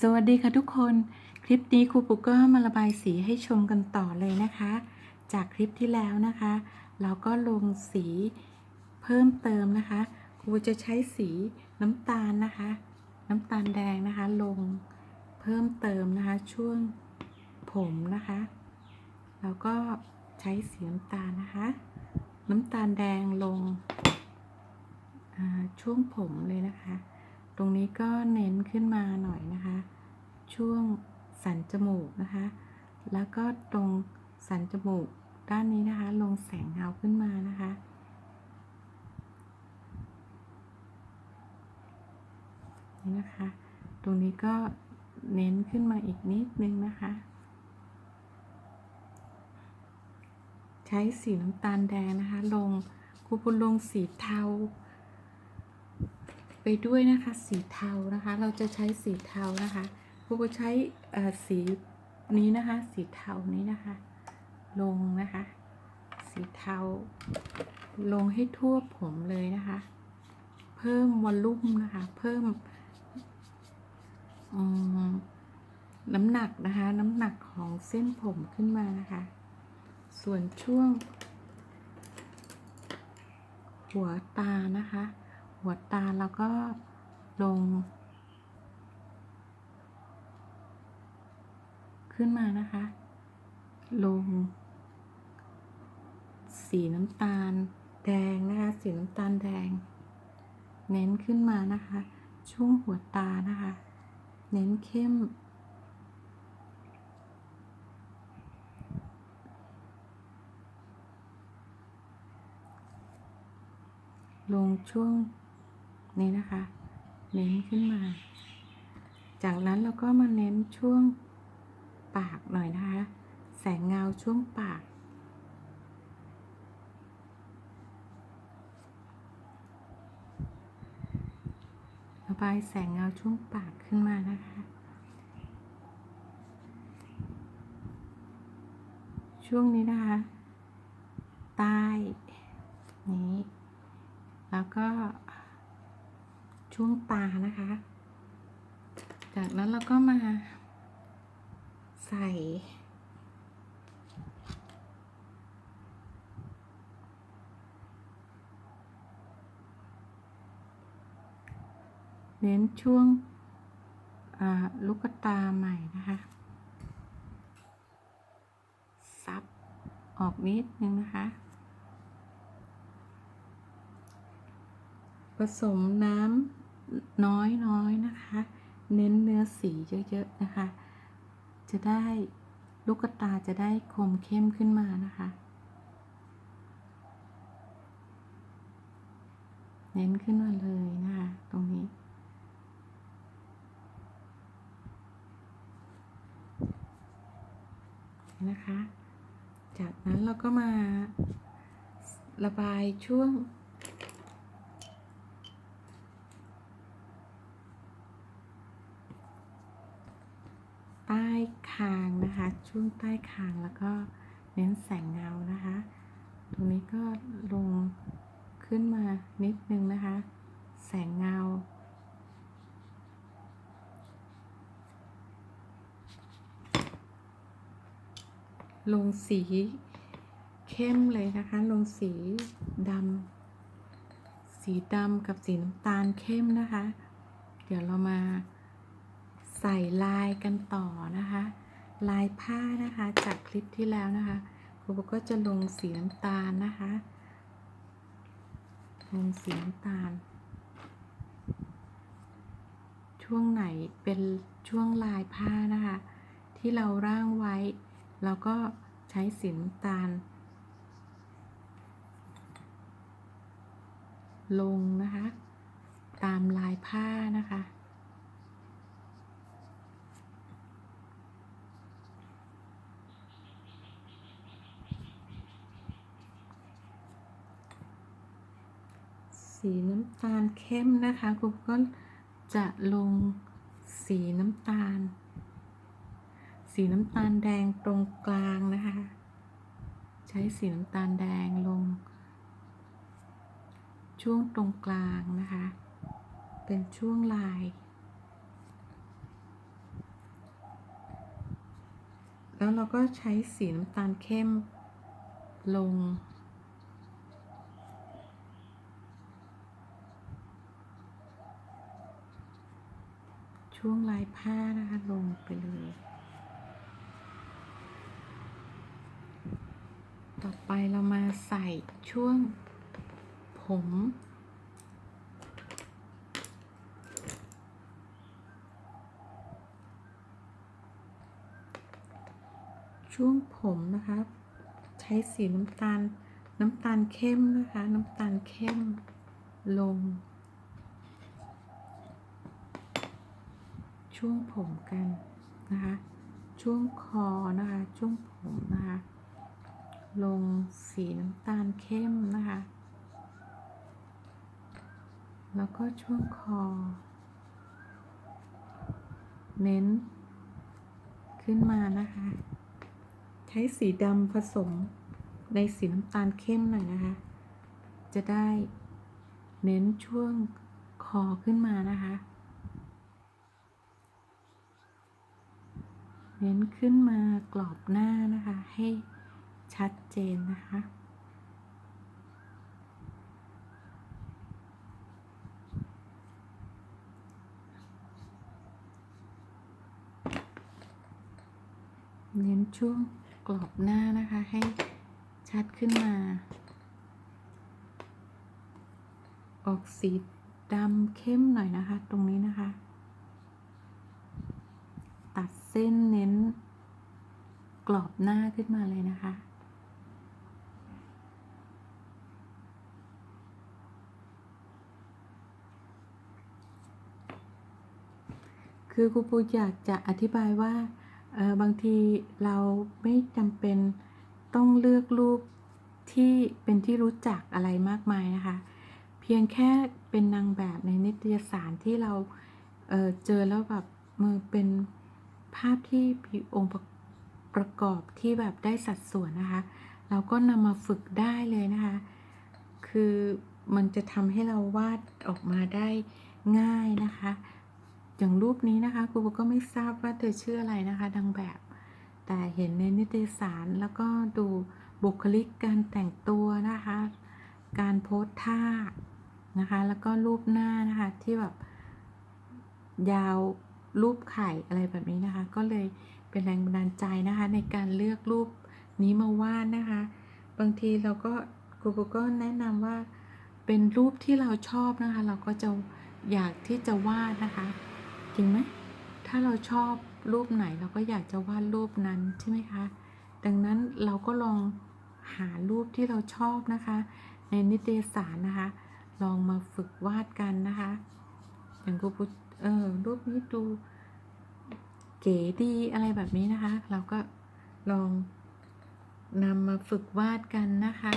สวัสดีค่ะทุกคน คลิปนี้ครูปุ๊กก็มาระบายสีให้ชมกันต่อเลยนะคะ จากคลิปที่แล้วนะคะ เราก็ลงสีเพิ่มเติมนะคะ ครูจะใช้สีน้ำตาลนะคะ น้ำตาลแดงนะคะ ลงเพิ่มเติมนะคะ ช่วงผมนะคะแล้วก็ใช้สีน้ำตาลนะคะ น้ำตาลแดงลงช่วงผมเลยนะคะ ตรงนี้ก็เน้นขึ้นมาหน่อยนะคะ ช่วงสันจมูกนะคะ แล้วก็ตรงสันจมูกด้านนี้นะคะ ลงแสงเงาขึ้นมานะคะ นี่นะคะ ตรงนี้ก็เน้นขึ้นมาอีกนิดนึงนะคะ ใช้สีน้ำตาลแดงนะคะ ลงครูปุณลงสีเทา ไปด้วยนะคะ สีเทานะคะ เราจะใช้สีเทานะคะครูก็ใช้เอ่อสีนี้นะคะ สีเทานี้นะคะ ลงนะคะ สีเทา ลงให้ทั่วผมเลยนะคะ เพิ่มวอลลุ่มนะคะ เพิ่มมน้ำหนักนะคะ น้ำหนักของเส้นผมขึ้นมานะคะ ส่วนช่วง หัวตานะคะ หัวตาแล้วก็ลง ขึ้นมานะคะ ลง สีน้ำตาลแดงนะคะ สีน้ำตาลแดง เน้นขึ้นมานะคะ ช่วงหัวตานะคะ เน้นเข้มลงช่วง นี้นะคะ เน้นขึ้นมา จากนั้นเราก็มาเน้นช่วงปากหน่อยนะคะ แสงเงาช่วงปาก ระบายแสงเงาช่วงปากขึ้นมานะคะ ช่วงนี้นะคะ ใต้นี้ แล้วก็ ช่วงตานะคะ จากนั้นเราก็มาใส่เน้นช่วงลูกตาใหม่นะคะ ซับออกนิดนึงนะคะ ผสมน้ำ น้อยๆนะคะ เน้นเนื้อสีเยอะๆนะคะ จะได้ลูกตาจะได้คมเข้มขึ้นมานะคะ เน้นขึ้นมาเลยนะคะตรงนี้ นะคะ จากนั้นเราก็มาระบายช่วง ใต้คาง นะคะ ช่วงใต้คางแล้วก็เน้นแสงเงานะคะ ตรงนี้ก็ลงขึ้นมานิดนึงนะคะ แสงเงา ลงสีเข้มเลยนะคะ ลงสีดำสีดำกับสีน้ำตาลเข้มนะคะ เดี๋ยวเรามาใส่ลายกันต่อนะคะ ลายผ้านะคะจากคลิปที่แล้วนะคะครูก็จะลงสีน้ำตาลนะคะ ลงสีน้ำตาล ช่วงไหนเป็นช่วงลายผ้านะคะ ที่เราร่างไว้ เราก็ใช้สีน้ำตาล ลงนะคะ ตามลายผ้านะคะ สีน้ำตาลเข้มนะคะครูก็จะลงสีน้ำตาล สีน้ำตาลแดงตรงกลางนะคะ ใช้สีน้ำตาลแดงลง ช่วงตรงกลางนะคะ เป็นช่วงลายแล้วเราก็ใช้สีน้ำตาลเข้มลง ช่วงลายผ้านะคะ ลงไปเลย ต่อไปเรามาใส่ช่วงผมช่วงผมนะคะ ใช้สีน้ำตาล น้ำตาลเข้มนะคะ น้ำตาลเข้มลง ช่วงผมกันนะคะ ช่วงคอนะคะ ช่วงผมนะคะ ลงสีน้ำตาลเข้มนะคะ แล้วก็ช่วงคอ เน้น ขึ้นมานะคะ ใช้สีดำผสมในสีน้ำตาลเข้มหน่อยนะคะ จะได้เน้นช่วงคอขึ้นมานะคะ น้นขึ้นมากรอบหน้านะคะ ให้ชัดเจนนะคะ เน้นช่วงกรอบหน้านะคะให้ชัดขึ้นมา ออกสีดำเข้มหน่อยนะคะ ตรงนี้นะคะ ตัดเส้นเน้น กรอบหน้าขึ้นมาเลยนะคะ คือครูปูอยากจะอธิบายว่าบางทีเราไม่จำเป็นต้องเลือกรูปที่เป็นที่รู้จักอะไรมากมายนะคะ เพียงแค่เป็นนางแบบในนิตยสารที่เราเเจอแล้วแบบมือเป็น ภาพที่มีองค์ประประกอบที่แบบได้สัดส่วนนะคะ เราก็นำมาฝึกได้เลยนะคะ คือมันจะทำให้เราวาดออกมาได้ง่ายนะคะ อย่างรูปนี้นะคะครูก็ไม่ทราบว่าเธอชื่ออะไรนะคะ ดังแบบ แต่เห็นในนิตยสารแล้วก็ดูบุคลิกการแต่งตัวนะคะ การโพสท่านะคะ แล้วก็รูปหน้านะคะที่แบบยาว รูปไข่อะไรแบบนี้นะคะ ก็เลยเป็นแรงบันดาลใจนะคะ ในการเลือกรูปนี้มาวาดนะคะ บางทีเราก็ครูก็แนะนำว่าเป็นรูปที่เราชอบนะคะ เราก็จะอยากที่จะวาดนะคะจริงไหมถ้าเราชอบรูปไหนเราก็อยากจะวาดรูปนั้นใช่ไหมคะดังนั้นเราก็ลองหารูปที่เราชอบนะคะ ในนิตยสารนะคะ ลองมาฝึกวาดกันนะคะ อย่างรูป เออรูปนี้ดูเก๋ดีอะไรแบบนี้นะคะ เราก็ลองนำมาฝึกวาดกันนะคะ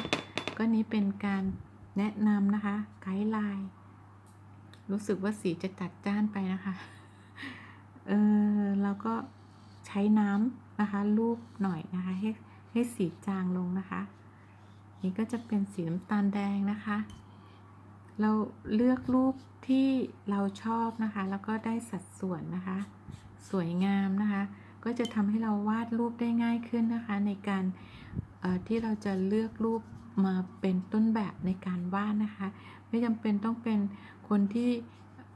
ก็นี้เป็นการแนะนำนะคะ ไกด์ไลน์รู้สึกว่าสีจะจัดจ้านไปนะคะ เออเราก็ใช้น้ำนะคะ ลูบหน่อยนะคะ ให้ให้สีจางลงนะคะ นี่ก็จะเป็นสีน้ำตาลแดงนะคะ เราเลือกรูปที่เราชอบนะคะ แล้วก็ได้สัดส่วนนะคะ สวยงามนะคะ ก็จะทำให้เราวาดรูปได้ง่ายขึ้นนะคะ ในการที่เราจะเลือกรูปมาเป็นต้นแบบในการวาดนะคะ ไม่จำเป็นต้องเป็นคนที่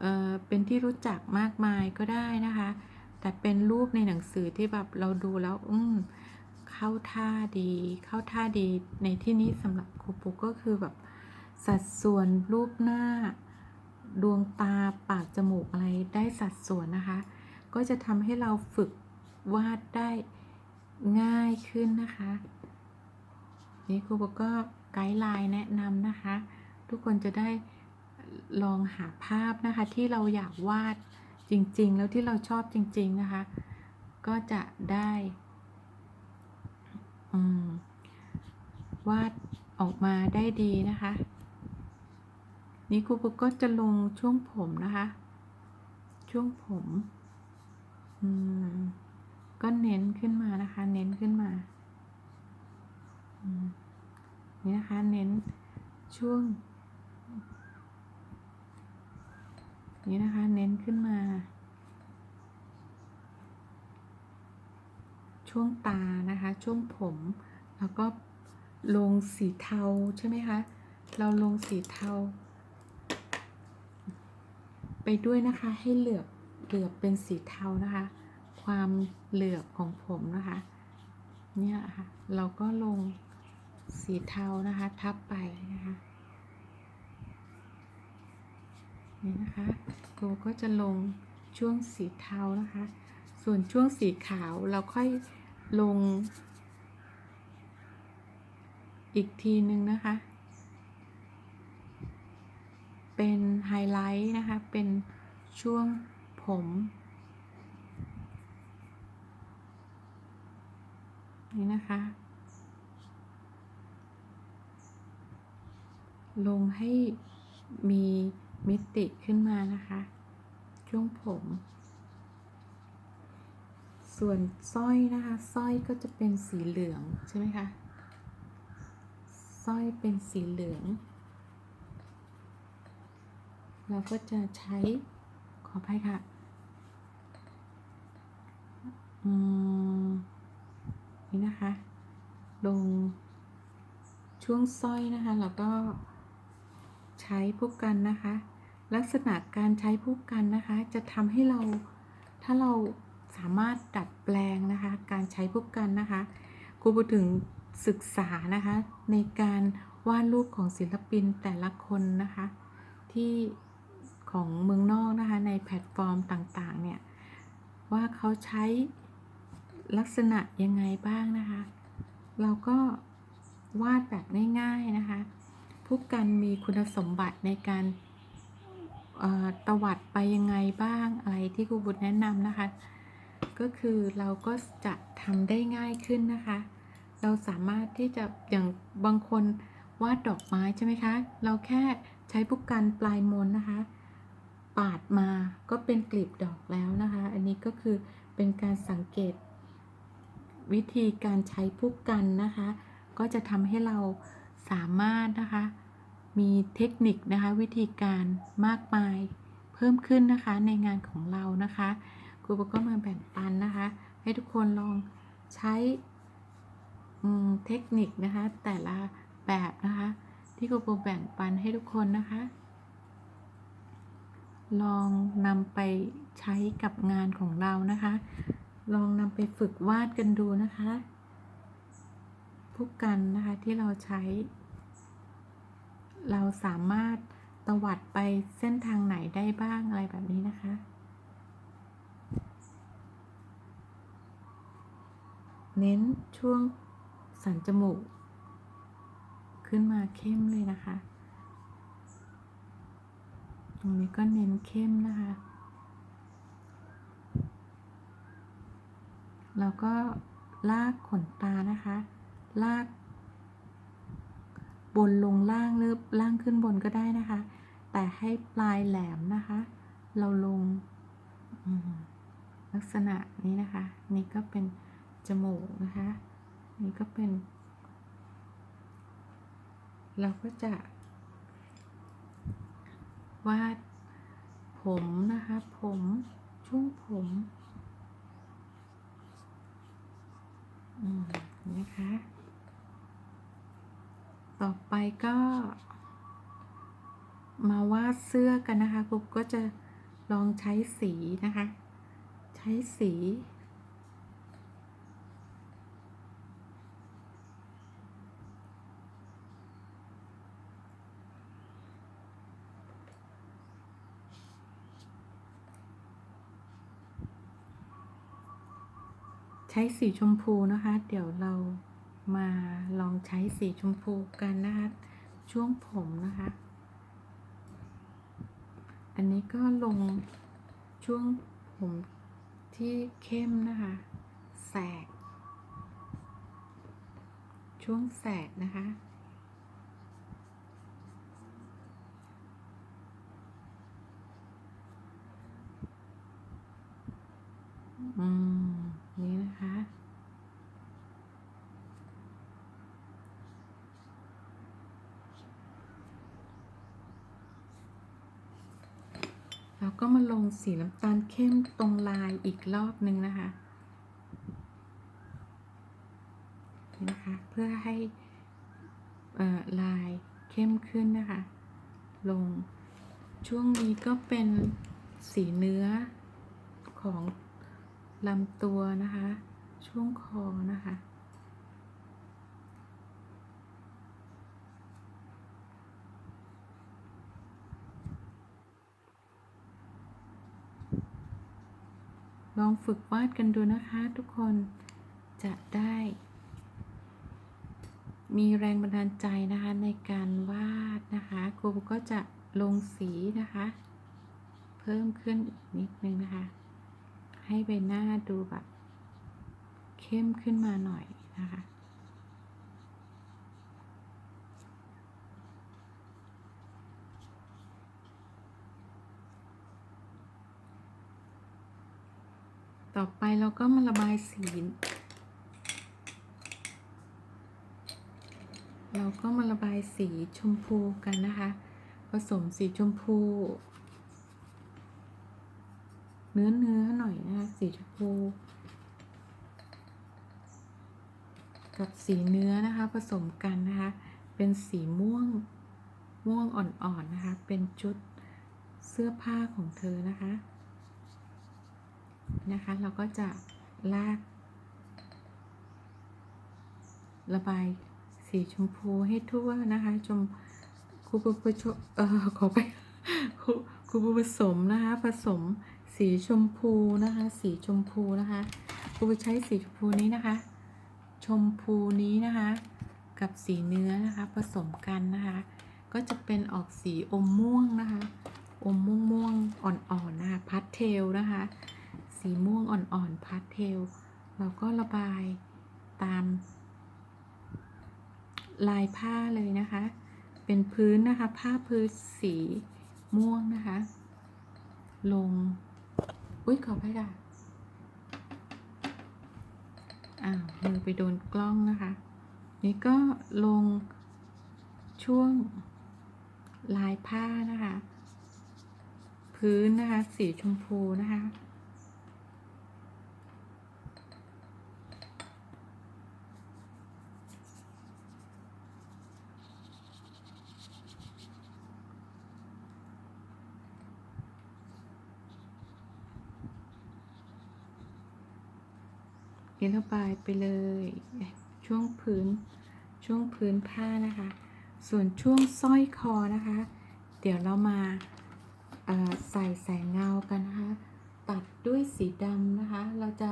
เเป็นที่รู้จักมากมายก็ได้นะคะ แต่เป็นรูปในหนังสือที่แบบเราดูแล้วอืมเข้าท่าดี เข้าท่าดีในที่นี้สำหรับครูปุกก็คือแบบ สัดส่วนรูปหน้า ดวงตาปากจมูกอะไรได้สัดส่วนนะคะ ก็จะทำให้เราฝึกวาดได้ง่ายขึ้นนะคะ นี่ครูปุกก็ไกด์ไลน์แนะนำนะคะ ทุกคนจะได้ลองหาภาพนะคะที่เราอยากวาดจริง ๆ แล้วที่เราชอบจริง ๆ นะคะ ก็จะได้วาดออกมาได้ดีนะคะ นี่ครูปุ๊กก็จะลงช่วงผมนะคะ ช่วงผมอืมก็เน้นขึ้นมานะคะ เน้นขึ้นมานี่นะคะ เน้นช่วง นี้นะคะ เน้นขึ้นมา ช่วงตานะคะ ช่วงผม แล้วก็ลงสีเทาใช่ไหมคะ เราลงสีเทา ไปด้วยนะคะ ให้เหลือบเหลือบเป็นสีเทานะคะ ความเหลือบของผมนะคะ เนี่ยค่ะ เราก็ลงสีเทานะคะ ทับไปนะคะนี่นะคะโกก็จะลงช่วงสีเทานะคะ ส่วนช่วงสีขาวเราค่อยลง อีกทีหนึ่งนะคะ เป็นไฮไลท์นะคะ เป็นช่วงผม นี่นะคะ ลงให้มีมิติขึ้นมานะคะ ช่วงผม ส่วนสร้อยนะคะสร้อยก็จะเป็นสีเหลืองใช่ไหมคะสร้อยเป็นสีเหลือง เราก็จะใช้ ขออภัยค่ะนี่นะคะ ลงช่วงสร้อยนะคะแล้วก็ใช้พวกกันนะคะ ลักษณะการใช้พวกกันนะคะ จะทำให้เราถ้าเราสามารถดัดแปลงนะคะ การใช้พวกกันนะคะครูพูดถึงศึกษานะคะ ในการวาดรูปของศิลปินแต่ละคนนะคะ ที่ ของเมืองนอกนะคะในแพลตฟอร์มต่างๆเนี่ยว่าเขาใช้ลักษณะยังไงบ้างนะคะ เราก็วาดแบบง่ายๆนะคะ พวกกันมีคุณสมบัติในการตวัดไปยังไงบ้างอะไรที่ครูบุตรแนะนำนะคะ ก็คือเราก็จะทำได้ง่ายขึ้นนะคะ เราสามารถที่จะอย่างบางคนวาดดอกไม้ใช่ไหมคะ เราแค่ใช้ผู้กันปลายมนนะคะ ปาดมาก็เป็นกลีบดอกแล้วนะคะ อันนี้ก็คือเป็นการสังเกต วิธีการใช้ผู้กันนะคะ ก็จะทำให้เราสามารถนะคะ มีเทคนิคนะคะ วิธีการมากมายเพิ่มขึ้นนะคะในงานของเรานะคะครูก็มาแบ่งปันนะคะ ให้ทุกคนลองใช้เทคนิคนะคะแต่ละแบบนะคะ ที่ครูโบแบ่งปันให้ทุกคนนะคะ ลองนำไปใช้กับงานของเรานะคะ ลองนำไปฝึกวาดกันดูนะคะพวกกันนะคะที่เราใช้ เราสามารถตวัดไปเส้นทางไหนได้บ้างอะไรแบบนี้นะคะเน้นช่วงสันจมูก ขึ้นมาเข้มเลยนะคะ ตรงนี้ก็เน้นเข้มนะคะ แล้วก็ลากขนตานะคะ ลาก บนลงล่างหรือล่างขึ้นบนก็ได้นะคะ แต่ให้ปลายแหลมนะคะ เราลงลักษณะนี้นะคะ นี่ก็เป็นจมูกนะคะ นี่ก็เป็น เราก็จะ วาดผมนะคะ ผมช่วงผมอืมนะคะ ต่อไปก็ มาวาดเสื้อกันนะคะครูก็จะลองใช้สีนะคะ ใช้สี ใช้สีชมพูนะคะ เดี๋ยวเรามาลองใช้สีชมพูกันนะคะ ช่วงผมนะคะ อันนี้ก็ลงช่วงผมที่เข้มนะคะ แสก ช่วงแสกนะคะอืม นี่นะคะ แลงสีน้ำตาลเข้มตรงลายอีกรอบหนึ่งนะคะนะคะ เพื่อให้ลายเข้มขึ้นนะคะ ลงช่วงนี้ก็เป็นสีเนื้อของลำตัวนะคะ ช่วงคอนะคะ ลองฝึกวาดกันดูนะคะทุกคนจะได้ มีแรงบันดาลใจนะคะในการวาดนะคะครูก็จะลงสีนะคะ เพิ่มขึ้นอีกนิดนึงนะคะ ให้ใบหน้าดูแบบ เข้มขึ้นมาหน่อยนะคะ ต่อไปเราก็มาระบายสี เราก็มาระบายสีชมพูกันนะคะ ผสมสีชมพู เนื้อเนื้อหน่อยนะคะสีชมพู กับสีเนื้อนะคะผสมกันนะคะ เป็นสีม่วงม่วงอ่อนๆนะคะ เป็นชุดเสื้อผ้าของเธอนะคะ นะคะ เราก็จะลาก ระบายสีชมพูให้ทั่วนะคะ ชมครูผสมเอ่อขอไปครูครูผสมนะคะ ผสมสีชมพูนะคะ สีชมพูนะคะครูใช้สีชมพูนี้นะคะ ชมพูนี้นะคะ กับสีเนื้อนะคะ ผสมกันนะคะ ก็จะเป็นออกสีอมม่วงนะคะ อมม่วงม่วงอ่อนๆนะคะ พัดเทลนะคะ สีม่วงอ่อนๆพาสเทล เราก็ระบายตาม ลายผ้าเลยนะคะ เป็นพื้นนะคะ ผ้าพื้นสีม่วงนะคะ ลง อุ้ยขอไปค่ะอ้าวมือไปโดนกล้องนะคะ นี่ก็ลงช่วงลายผ้านะคะ พื้นนะคะ สีชมพูนะคะ นี่ระบายไปเลย ช่วงพื้นช่วงพื้นผ้านะคะ ส่วนช่วงสร้อยคอนะคะ เดี๋ยวเรามาใส่แสงเงากันนะคะ ตัดด้วยสีดำนะคะ เราจะ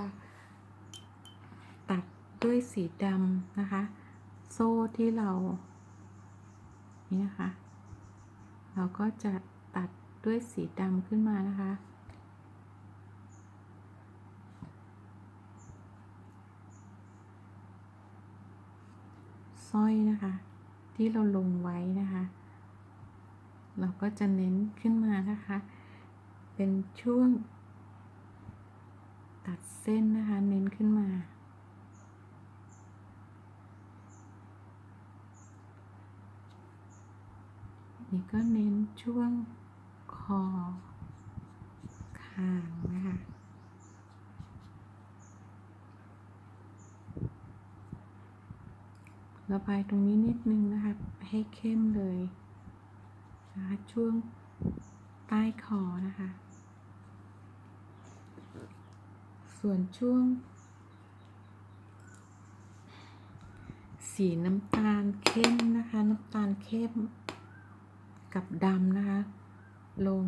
ตัดด้วยสีดำนะคะ โซ่ที่เรา นี่นะคะ เราก็จะตัดด้วยสีดำขึ้นมานะคะ สร้อยนะคะ ที่เราลงไว้นะคะ เราก็จะเน้นขึ้นมานะคะ เป็นช่วง ตัดเส้นนะคะ เน้นขึ้นมา นี่ก็เน้นช่วงคอคางนะคะ ระบายตรงนี้นิดนึงนะคะ ให้เข้มเลยนะคะช่วงใต้คอนะคะ ส่วนช่วง สีน้ำตาลเข้มนะคะ น้ำตาลเข้มกับดำนะคะ ลง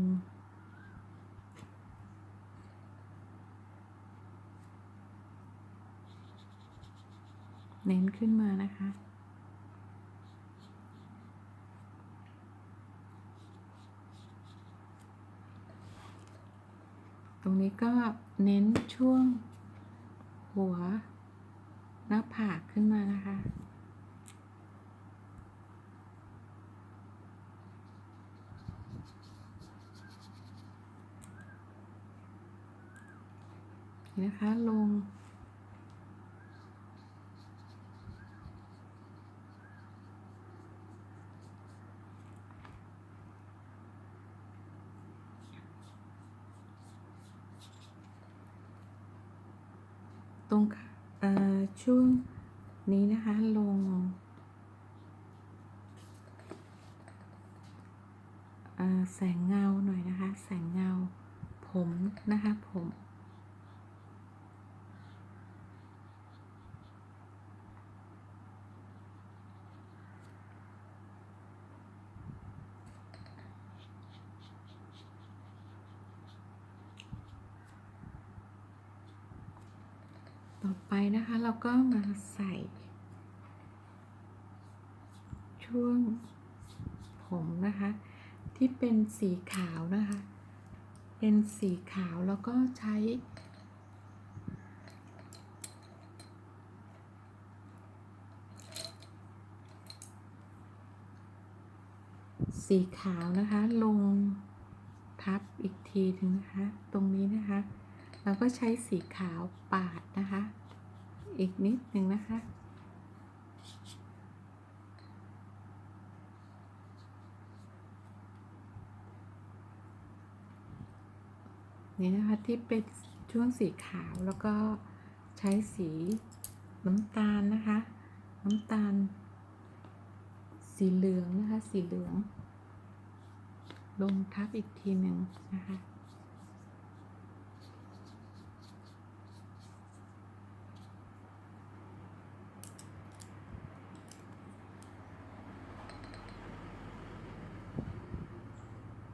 เน้นขึ้นมานะคะ ตรงนี้ก็เน้นช่วงหัวหน้าผากขึ้นมานะคะ นะคะลง ตรงค่ะเอ่อ ช่วงนี้นะคะลง แสงเงาหน่อยนะคะ แสงเงาผมนะคะผม ต่อไปนะคะเรา ก็มาใส่ ช่วงผมนะคะ ที่เป็นสีขาวนะคะ เป็นสีขาวแล้วก็ใช้ สีขาวนะคะ ลงทับอีกทีหนึงนะคะ ตรงนี้นะคะ เราก็ใช้สีขาวปาดนะคะ อีกนิดหนึ่งนะคะ นี่นะคะที่เป็นช่วงสีขาวแล้วก็ใช้สีน้ำตาลนะคะ น้ำตาล สีเหลืองนะคะ สีเหลือง ลงทับอีกทีหนึ่งนะคะ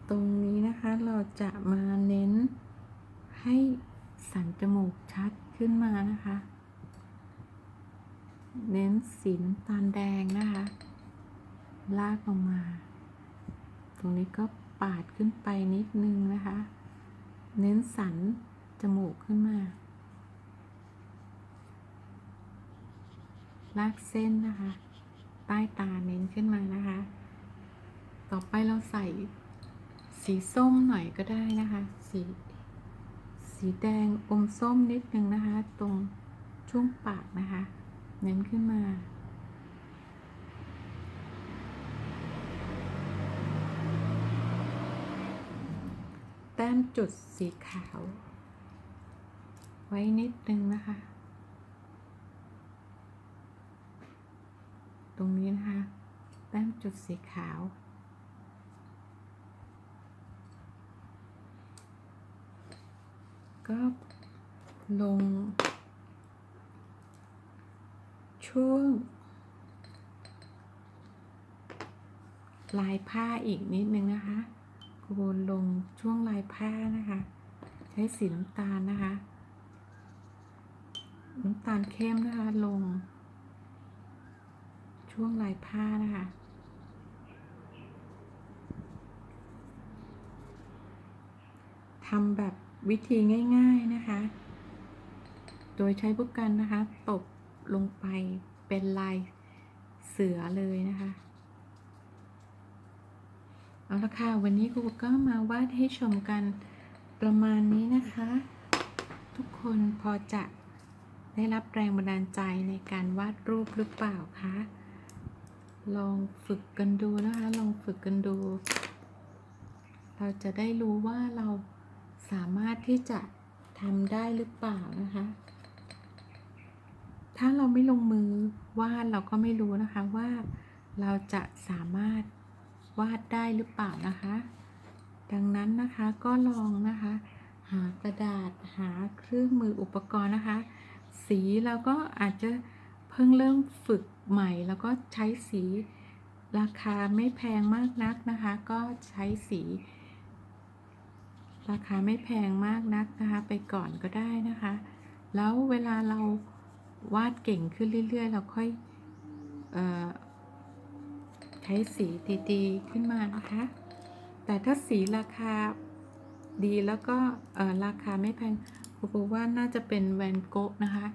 ตรงนี้นะคะเราจะมาเน้นให้สันจมูกชัดขึ้นมานะคะ เน้นสีน้ำตาลแดงนะคะ ลากลงมา ตรงนี้ก็ปาดขึ้นไปนิดนึงนะคะ เน้นสันจมูกขึ้นมา ลากเส้นนะคะ ใต้ตาเน้นขึ้นมานะคะ ต่อไปเราใส่ สีส้มหน่อยก็ได้นะคะ สีสีแดงอมส้มนิดนึงนะคะ ตรงช่วงปากนะคะ เน้นขึ้นมาแต้มจุดสีขาว ไว้นิดนึงนะคะ ตรงนี้นะคะ แต้มจุดสีขาว ก็ลง ช่วง ลายผ้าอีกนิดนึงนะคะกวนลงช่วงลายผ้านะคะ ใช้สีน้ำตาลนะคะ น้ำตาลเข้มนะคะลง ช่วงลายผ้านะคะทำแบบ วิธีง่าย ๆนะคะ โดยใช้ผู้กันนะคะ ตบลงไปเป็นลายเสือเลยนะคะ เอาละค่ะ วันนี้ครูก็มาวาดให้ชมกันประมาณนี้นะคะ ทุกคนพอจะได้รับแรงบันดาลใจในการวาดรูปหรือเปล่าคะ ลองฝึกกันดูนะคะ ลองฝึกกันดู เราจะได้รู้ว่าเรา สามารถที่จะทำได้หรือเปล่านะคะ ถ้าเราไม่ลงมือวาดเราก็ไม่รู้นะคะว่าเราจะสามารถวาดได้หรือเปล่านะคะ ดังนั้นนะคะก็ลองนะคะ หากระดาษหาเครื่องมืออุปกรณ์นะคะ สีเราก็อาจจะเพิ่งเริ่มฝึกใหม่ แล้วก็ใช้สีราคาไม่แพงมากนักนะคะ ก็ใช้สี ราคาไม่แพงมากนักนะคะ ไปก่อนก็ได้นะคะ แล้วเวลาเราวาดเก่งขึ้นเรื่อยๆ เราค่อยออใช้สีดีๆ ขึ้นมานะคะ แต่ถ้าสีราคาดีแล้วก็ราคาไม่แพงครูปูว่าน่าจะเป็นแวนโกะนะคะ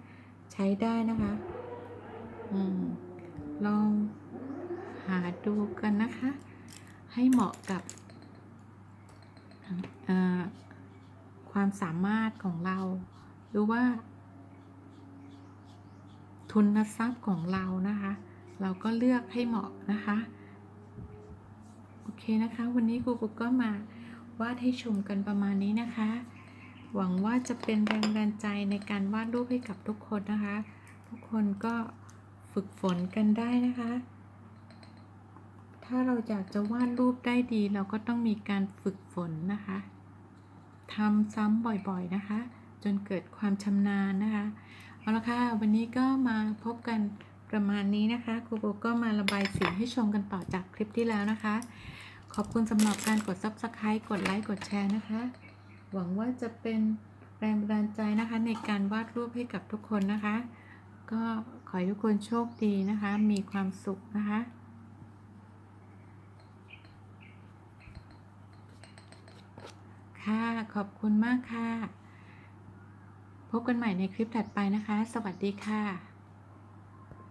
ใช้ได้นะคะอลองหาดูกันนะคะ ให้เหมาะกับ ความสามารถของเรา หรือว่า ทุนทรัพย์ของเรานะคะ เราก็เลือกให้เหมาะนะคะ โอเคนะคะ วันนี้ครูกุ๊กก็มาวาดให้ชมกันประมาณนี้นะคะ หวังว่าจะเป็นแรงบันดาลใจในการวาดรูปให้กับทุกคนนะคะ ทุกคนก็ฝึกฝนกันได้นะคะ ถ้าเราอยากจะวาดรูปได้ดีเราก็ต้องมีการฝึกฝนนะคะทำซ้ำบ่อยๆนะคะ จนเกิดความชำนาญนะคะ เอาละค่ะ วันนี้ก็มาพบกันประมาณนี้นะคะครูโบก็มาระบายสีให้ชมกันต่อจากคลิปที่แล้วนะคะ ขอบคุณสำหรับการกด Subscribe กดไลค์กดแชร์นะคะ หวังว่าจะเป็นแรงบันดาลใจนะคะ ในการวาดรูปให้กับทุกคนนะคะ ก็ขอให้ทุกคนโชคดีนะคะ มีความสุขนะคะ ค่ะ ขอบคุณมากค่ะ พบกันใหม่ในคลิปถัดไปนะคะ สวัสดีค่ะ